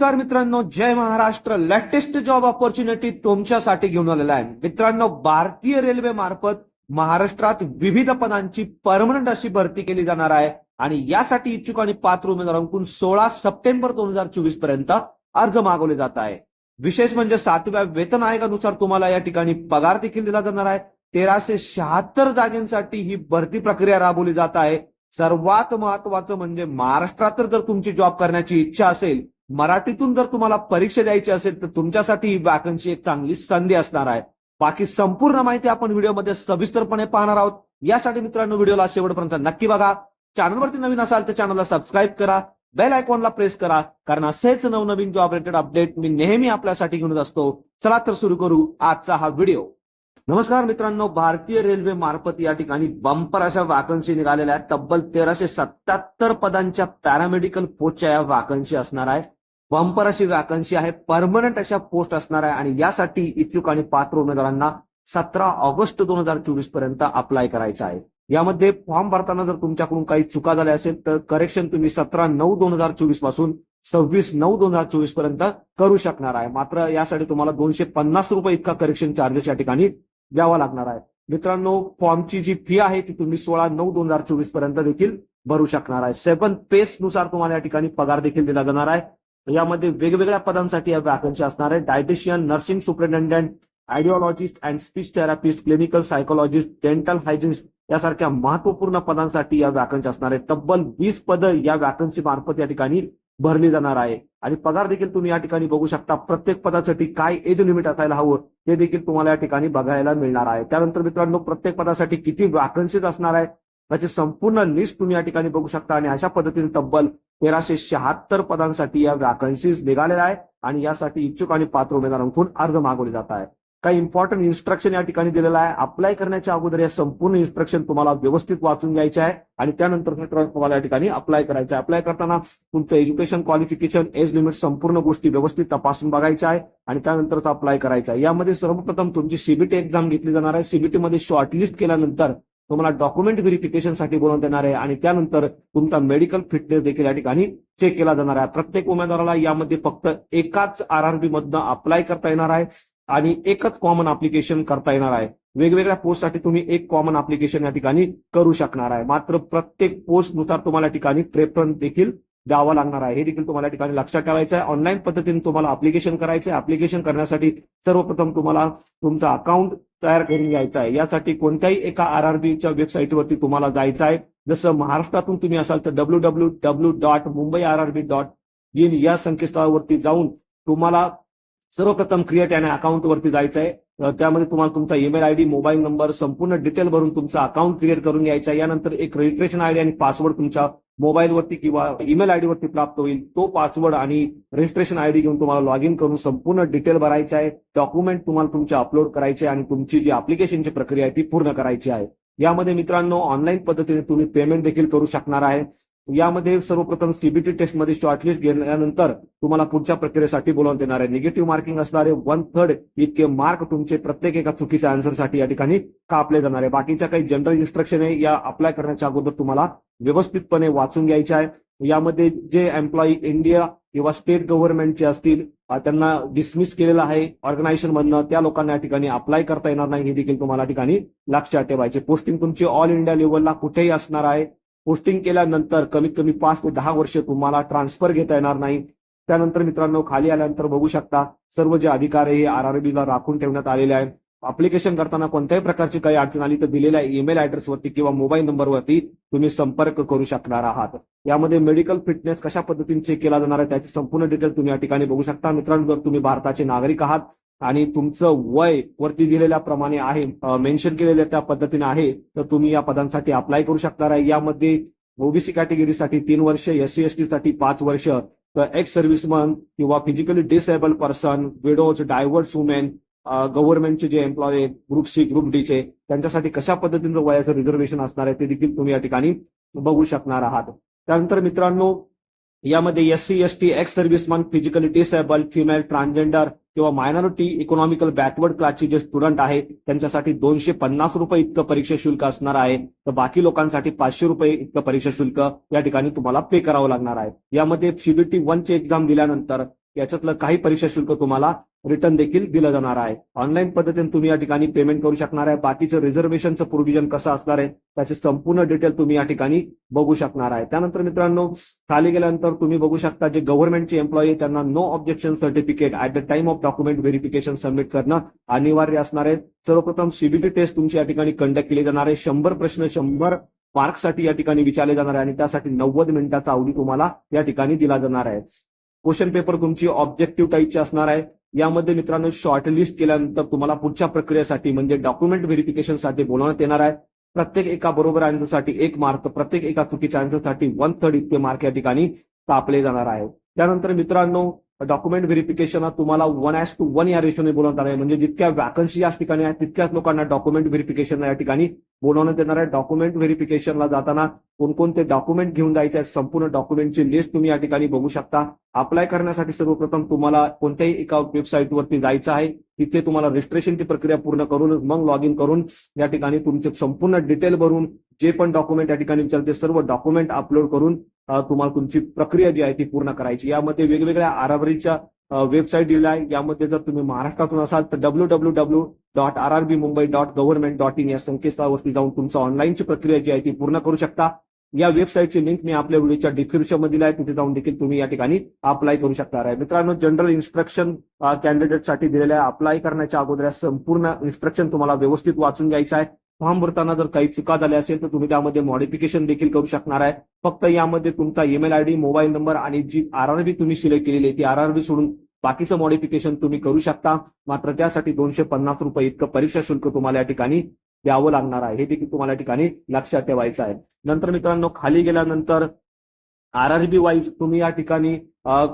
नमस्कार मित्रांनो जय महाराष्ट्र. लेटेस्ट जॉब ऑपॉर्च्युनिटी तुमच्यासाठी घेऊन आलेला आहे. मित्रांनो भारतीय रेल्वे मार्फत महाराष्ट्रात विविध पदांची परमनंट अशी भरती केली जाणार आहे. आणि यासाठी इच्छुक आणि पात्र उमेदवारांकडून सोळा सप्टेंबर दोन हजार चोवीसपर्यंत अर्ज मागवले जात आहे. विशेष म्हणजे सातव्या वेतन आयोगानुसार तुम्हाला या ठिकाणी पगार देखील दिला जाणार आहे. तेराशे शहात्तर जागेंसाठी ही भरती प्रक्रिया राबवली जात आहे. सर्वात महत्वाचं म्हणजे महाराष्ट्रात तर जर तुमची जॉब करण्याची इच्छा असेल मराठीतून जर तुम्हाला परीक्षा द्यायची असेल तर तुमच्यासाठी ही वॅकन्सी एक चांगली संधी असणार आहे. बाकी संपूर्ण माहिती आपण व्हिडिओमध्ये सविस्तरपणे पाहणार आहोत. यासाठी मित्रांनो व्हिडिओला शेवटपर्यंत नक्की बघा. चॅनलवरती नवीन असाल तर चॅनलला सबस्क्राईब करा. बेल आयकॉनला प्रेस करा. कारण असेच नवनवीन जॉब रिलेटेड अपडेट मी नेहमी आपल्यासाठी घेऊन असतो. चला तर सुरू करू आजचा हा व्हिडिओ. नमस्कार मित्रांनो भारतीय रेल्वे मार्फत या ठिकाणी बंपर अशा वॅकन्सी निघालेल्या आहेत. तब्बल तेराशे सत्याहत्तर पदांच्या पॅरामेडिकल पोस्टच्या या वॅकन्सी असणार आहे. बंपर अशी वॅकन्सी आहे परमनंट अशा पोस्ट असणार आहे आणि यासाठी इच्छुक आणि पात्र उमेदवारांना सतरा ऑगस्ट दोन हजार चोवीसपर्यंत अप्लाय करायचं आहे. यामध्ये फॉर्म भरताना जर तुमच्याकडून काही चुका झाल्या असेल तर करेक्शन तुम्ही सतरा नऊ दोन हजार चोवीसपासून सव्वीस नऊ दोन हजार चोवीसपर्यंत करू शकणार आहे. मात्र यासाठी तुम्हाला दोनशे पन्नास रुपये इतका करेक्शन चार्जेस या ठिकाणी द्यावा लागणार आहे. मित्रांनो फॉर्मची जी फी आहे ती तुम्ही सोळा नऊ दोन हजार चोवीसपर्यंत देखील भरू शकणार आहे. सेवन पेस नुसार तुम्हाला या ठिकाणी पगार देखील दिला जाणार आहे. यामध्ये वेगवेगळ्या पदांसाठी या वॅकन्सी असणार आहे. Dietitian nursing superintendent audiologist and speech therapist clinical psychologist dental hygienist यासारख्या महत्त्वपूर्ण पदांसाठी या वॅकन्सी असणार आहे. तब्बल वीस पदं या वॅकन्सी मार्फत या ठिकाणी भरली जाणार आहे. आणि पगार देखील तुम्ही या ठिकाणी बघू शकता. प्रत्येक पदासाठी काय एज लिमिट असायला हवं ते देखील तुम्हाला या ठिकाणी बघायला मिळणार आहे. त्यानंतर मित्रांनो प्रत्येक पदासाठी किती वॅकन्सीज असणार आहे त्याची संपूर्ण लिस्ट तुम्ही या ठिकाणी बघू शकता. आणि अशा पद्धतीने तब्बल तेराशे शहात्तर पदांसाठी या वॅकन्सीज निघालेल्या आहे आणि यासाठी इच्छुक आणि पात्र उमेदवारांकडून अर्ज मागवले जात आहे काही इम्पॉर्टंट इन्स्ट्रक्शन या ठिकाणी दिलेलं आहे अप्लाय करण्याच्या अगोदर या संपूर्ण इन्स्ट्रक्शन तुम्हाला व्यवस्थित वाचून घ्यायचे आहे आणि त्यानंतर तुम्हाला या ठिकाणी अप्लाय करायचं आहे. अप्लाय करताना तुमचं एज्युकेशन क्वालिफिकेशन एज लिमिट संपूर्ण गोष्टी व्यवस्थित तपासून बघायच्या आहे आणि त्यानंतरच अप्लाय करायचा आहे. यामध्ये सर्वप्रथम तुमची सीबीटी एक्झाम घेतली जाणार आहे. सीबीटी मध्ये शॉर्टलिस्ट केल्यानंतर तुम्हाला डॉक्युमेंट व्हेरिफिकेशनसाठी बोलवून देणार आहे आणि त्यानंतर तुमचा मेडिकल फिटनेस देखील या ठिकाणी चेक केला जाणार आहे. प्रत्येक उमेदवाराला यामध्ये फक्त एकाच आरआरबी मधनं अप्लाय करता येणार आहे आणि एकच कॉमन अप्लिकेशन करता येणार आहे. वेगवेगळ्या पोस्टसाठी तुम्ही एक कॉमन अप्लिकेशन या ठिकाणी करू शकणार आहे. मात्र प्रत्येक पोस्टनुसार तुम्हाला या ठिकाणी प्रेफरन्स देखील द्यावा लागणार आहे. हे देखील तुम्हाला ठिकाणी लक्षात ठेवायचं आहे. ऑनलाईन पद्धतीने तुम्हाला अप्लिकेशन करायचं आहे. अप्लिकेशन करण्यासाठी सर्वप्रथम तुम्हाला तुमचा अकाउंट तयार करून घ्यायचा आहे. यासाठी कोणत्याही एका आरआरबीच्या वेबसाईटवरती तुम्हाला जायचं आहे. जसं महाराष्ट्रातून तुम्ही असाल तर W W W dot Mumbai RRB dot in या संकेतस्थळावरती जाऊन तुम्हाला सर्वप्रथम क्रिएट या अकाउंटवरती जायचं आहे. त्यामध्ये तुम्हाला तुमचा ईमेल आयडी मोबाईल नंबर संपूर्ण डिटेल भरून तुमचा अकाउंट क्रिएट करून घ्यायचा यानंतर एक रजिस्ट्रेशन आयडी आणि पासवर्ड तुमच्या मोबाईलवरती किंवा ईमेल आयडी वरती प्राप्त होईल. तो पासवर्ड आणि रजिस्ट्रेशन आयडी घेऊन तुम्हाला लॉग इन करून संपूर्ण डिटेल भरायचे आहे. डॉक्युमेंट तुम्हाला तुमचे अपलोड करायचे आणि तुमची जी अप्लिकेशनची प्रक्रिया आहे ती पूर्ण करायची आहे. यामध्ये मित्रांनो ऑनलाईन पद्धतीने तुम्ही पेमेंट देखील करू शकणार आहे. यामध्ये सर्वप्रथम सीबीटी टेस्टमध्ये शॉर्टलिस्ट गेल्यानंतर तुम्हाला पुढच्या प्रक्रियेसाठी बोलावून देणार आहे निगेटिव्ह मार्किंग असणारे वन थर्ड इतके मार्क तुमचे प्रत्येक एका चुकीच्या आन्सरसाठी या ठिकाणी कापले जाणार आहे. बाकीच्या काही जनरल इन्स्ट्रक्शन आहे या अप्लाय करण्याच्या अगोदर तुम्हाला व्यवस्थितपणे वाचून घ्यायचे आहे. यामध्ये जे एम्प्लॉई इंडिया किंवा स्टेट गव्हर्नमेंटचे असतील त्यांना डिसमिस केलेलं आहे. ऑर्गनायझेशन मधनं त्या लोकांना या ठिकाणी अप्लाय करता येणार नाही हे देखील तुम्हाला या ठिकाणी लक्षात ठेवायचे. पोस्टिंग तुमची ऑल इंडिया लेवलला कुठेही असणार आहे. पोस्टिंग केल्यानंतर कमीत कमी पाच ते दहा वर्ष तुम्हाला ट्रान्सफर घेता येणार नाही. त्यानंतर मित्रांनो खाली आल्यानंतर बघू शकता सर्व जे अधिकार आहे हे आरआरबीला राखून ठेवण्यात आलेले आहे. अप्लिकेशन करताना कोणत्याही प्रकारची काही अडचण आली तर दिलेल्या ईमेल ऍड्रेसवरती किंवा मोबाईल नंबरवरती तुम्ही संपर्क करू शकणार आहात. यामध्ये मेडिकल फिटनेस कशा पद्धतीने चेक केला जाणार आहे त्याची संपूर्ण डिटेल तुम्ही या ठिकाणी बघू शकता. मित्रांनो जर तुम्ही भारताचे नागरिक आहात आणि तुमचं वय वरती दिलेल्या प्रमाणे आहे मेन्शन केलेल्या त्या पद्धतीने आहे तर तुम्ही या पदांसाठी अप्लाय करू शकणार आहे. यामध्ये ओबीसी कॅटेगरीसाठी तीन वर्ष एस सी एस टी साठी पाच वर्ष तर एक्स सर्व्हिसमन किंवा physically disable person widows divorce women गव्हर्नमेंटचे जे एम्प्लॉय आहेत ग्रुप सी ग्रुप डीचे त्यांच्यासाठी कशा पद्धतीनं वयाचं रिझर्वेशन असणार आहे ते देखील तुम्ही या ठिकाणी बघू शकणार आहात. त्यानंतर मित्रांनो यामध्ये S C S T ex serviceman physically disabled female transgender किंवा मायनॉरिटी इकॉनॉमिकल बॅकवर्ड क्लासचे जे स्टुडंट आहे त्यांच्यासाठी दोनशे पन्नास रुपये इतकं परीक्षा शुल्क असणार आहे. तर बाकी लोकांसाठी पाचशे रुपये इतकं परीक्षा शुल्क या ठिकाणी तुम्हाला पे करावं लागणार आहे. यामध्ये सीबीटी वन ची एक्झाम दिल्यानंतर याच्यातलं काही परीक्षा शुल्क तुम्हाला रिटर्न देखील दिलं जाणार आहे. ऑनलाईन पद्धतीने तुम्ही या ठिकाणी पेमेंट करू शकणार आहे. बाकीचं रिझर्वेशनचं प्रोव्हिजन कसं असणार आहे त्याचे संपूर्ण डिटेल तुम्ही या ठिकाणी बघू शकणार आहे. त्यानंतर मित्रांनो खाली गेल्यानंतर तुम्ही बघू शकता जे गव्हर्नमेंटचे एम्प्लॉई त्यांना no objection certificate at the time of document verification submit करणं अनिवार्य असणार आहे. सर्वप्रथम सीबीटी टेस्ट तुमची या ठिकाणी कंडक्ट केली जाणार आहे. शंभर प्रश्न शंभर मार्क्ससाठी या ठिकाणी विचारले जाणार आहे आणि त्यासाठी नव्वद मिनिटाचा अवधी तुम्हाला या ठिकाणी दिला जाणार आहे. क्वेश्चन पेपर तुमची ऑब्जेक्टिव्ह टाईपची असणार आहे. यामध्ये मित्रांनो शॉर्टलिस्ट केल्यानंतर तुम्हाला पुढच्या प्रक्रियेसाठी म्हणजे डॉक्युमेंट व्हेरिफिकेशनसाठी बोलवण्यात येणार आहे. प्रत्येक एका बरोबर आन्सरसाठी एक मार्क प्रत्येक एका चुकीच्या आन्सरसाठी वन थर्ड इतके मार्क या ठिकाणी कापले जाणार आहे. त्यानंतर मित्रांनो डॉक्युमेंट व्हेरिफिकेशन तुम्हाला वन ॲस टू वन या रेशोने बोलवणार आहे. म्हणजे जितक्या वॅकन्सी या ठिकाणी आहेत तितक्याच लोकांना डॉक्युमेंट व्हेरिफिकेशन या ठिकाणी बोलवण्यात येणार आहे डॉक्युमेंट व्हेरिफिकेशनला जाताना कोणकोणते डॉक्युमेंट घेऊन जायचे आहेत संपूर्ण डॉक्युमेंटची लिस्ट तुम्ही या ठिकाणी बघू शकता. अप्लाय करण्यासाठी सर्वप्रथम तुम्हाला कोणत्याही एका वेबसाईटवरती जायचं आहे तिथे तुम्हाला रजिस्ट्रेशनची प्रक्रिया पूर्ण करून मग लॉग इन करून या ठिकाणी तुमचे संपूर्ण डिटेल भरून जे पण डॉक्युमेंट या ठिकाणी विचारते सर्व डॉक्युमेंट अपलोड करून तुम्हाला तुमची प्रक्रिया जी आहे ती पूर्ण करायची. यामध्ये वेगवेगळ्या आरावरीच्या वेबसाईट दिलेला आहे. यामध्ये जर तुम्ही महाराष्ट्रातून असाल तर W W W dot R R B Mumbai dot government dot in या संकेतस्थळावरती जाऊन तुमचं ऑनलाईनची प्रक्रिया जी आहे ती पूर्ण करू शकता. या वेबसाईटची लिंक मी आपल्या व्हिडिओच्या डिस्क्रिप्शनमध्ये आहे तिथे जाऊन देखील तुम्ही या ठिकाणी अप्लाय करू शकणार आहे मित्रांनो जनरल इन्स्ट्रक्शन कॅन्डिडेटसाठी दिलेल्या आहे अप्लाय करण्याच्या अगोदर संपूर्ण इन्स्ट्रक्शन तुम्हाला व्यवस्थित वाचून घ्यायचं आहे. फॉर्म भरताना जर काही चुका झाल्या असेल तर तुम्ही त्यामध्ये मॉडिफिकेशन देखील करू शकणार आहे. फक्त यामध्ये तुमचा ईमेल आयडी मोबाईल नंबर आणि जी आरआरबी तुम्ही सिलेक्ट केलेली आहे ती आरआरबी सोडून बाकीचं मॉडिफिकेशन तुम्ही करू शकता. मात्र त्यासाठी दोनशे पन्नास रुपये इतकं परीक्षा शुल्क तुम्हाला या ठिकाणी द्यावं लागणार आहे. हे देखील तुम्हाला या ठिकाणी लक्षात ठेवायचं आहे. नंतर मित्रांनो खाली गेल्यानंतर आरआरबी वाईज तुम्ही या ठिकाणी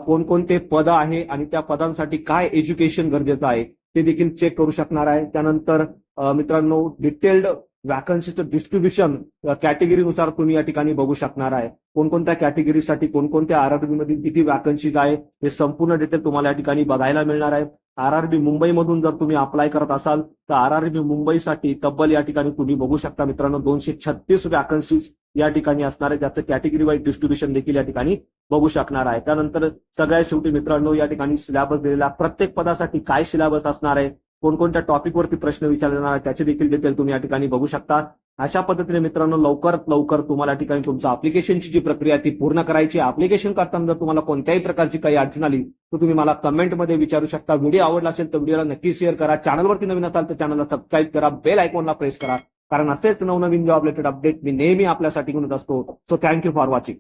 कोणकोणते पद आहे आणि त्या पदांसाठी काय एज्युकेशन गरजेचं आहे ते देखील चेक करू शकणार आहे. त्यानंतर मित्रांनो डिटेल्ड वॅकन्सीचं डिस्ट्रीब्युशन कॅटेगरीनुसार तुम्ही या ठिकाणी बघू शकणार आहे. कोणकोणत्या कॅटेगरीसाठी कोणकोणत्या आरआरबी मध्ये किती वॅकन्सीज आहे हे संपूर्ण डिटेल तुम्हाला या ठिकाणी बघायला मिळणार आहे. आरआरबी मुंबईमधून जर तुम्ही अप्लाय करत असाल तर आरआरबी मुंबईसाठी तब्बल या ठिकाणी तुम्ही बघू शकता मित्रांनो दोनशे छत्तीस वॅकन्सीज या ठिकाणी असणार आहे. त्याचं कॅटेगरी वाईज डिस्ट्रीब्युशन देखील या ठिकाणी बघू शकणार आहे. त्यानंतर सगळ्यात शेवटी मित्रांनो या ठिकाणी सिलेबस दिलेला प्रत्येक पदासाठी काय सिलेबस असणार आहे कोणकोणत्या टॉपिकवरती प्रश्न विचारले जाणार त्याचे देखील डिटेल तुम्ही या ठिकाणी बघू शकता. अशा पद्धतीने मित्रांनो लवकरात लवकर तुम्हाला ठिकाणी तुमचं अप्लिकेशनची जी प्रक्रिया ती पूर्ण करायची अप्लिकेशन करताना जर तुम्हाला कोणत्याही प्रकारची काही अडचण आली तर तुम्ही मला कमेंटमध्ये विचारू शकता. व्हिडिओ आवडला असेल तर व्हिडिओला नक्की शेअर करा. चॅनलवरती नवीन असाल तर चॅनलला सबस्क्राईब करा. बेल आयकॉनला प्रेस करा. कारण असेच नवनवीन जॉब रिलेटेड अपडेट मी नेहमी आपल्यासाठी घेऊन असतो. So thank you for watching